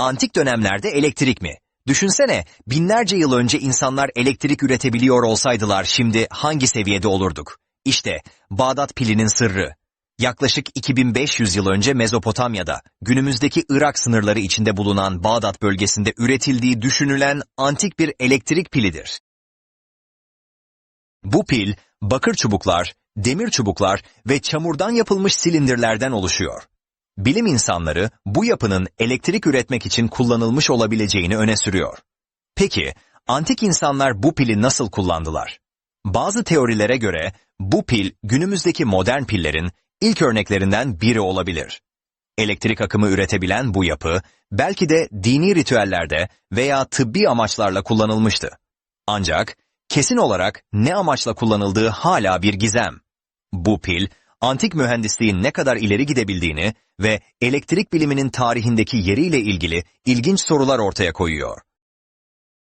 Antik dönemlerde elektrik mi? Düşünsene, binlerce yıl önce insanlar elektrik üretebiliyor olsaydılar şimdi hangi seviyede olurduk? İşte Bağdat pilinin sırrı. Yaklaşık 2500 yıl önce Mezopotamya'da, günümüzdeki Irak sınırları içinde bulunan Bağdat bölgesinde üretildiği düşünülen antik bir elektrik pilidir. Bu pil, bakır çubuklar, demir çubuklar ve çamurdan yapılmış silindirlerden oluşuyor. Bilim insanları bu yapının elektrik üretmek için kullanılmış olabileceğini öne sürüyor. Peki, antik insanlar bu pili nasıl kullandılar? Bazı teorilere göre bu pil günümüzdeki modern pillerin ilk örneklerinden biri olabilir. Elektrik akımı üretebilen bu yapı belki de dini ritüellerde veya tıbbi amaçlarla kullanılmıştı. Ancak kesin olarak ne amaçla kullanıldığı hala bir gizem. Bu pil, antik mühendisliğin ne kadar ileri gidebildiğini ve elektrik biliminin tarihindeki yeriyle ilgili ilginç sorular ortaya koyuyor.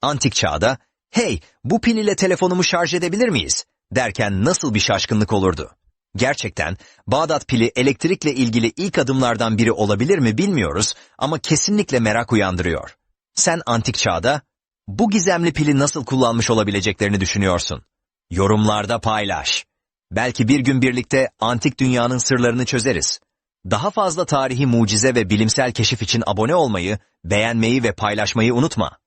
Antik çağda, hey bu pil ile telefonumu şarj edebilir miyiz? derken nasıl bir şaşkınlık olurdu. Gerçekten Bağdat pili elektrikle ilgili ilk adımlardan biri olabilir mi bilmiyoruz ama kesinlikle merak uyandırıyor. Sen antik çağda bu gizemli pili nasıl kullanmış olabileceklerini düşünüyorsun? Yorumlarda paylaş. Belki bir gün birlikte antik dünyanın sırlarını çözeriz. Daha fazla tarihi mucize ve bilimsel keşif için abone olmayı, beğenmeyi ve paylaşmayı unutma.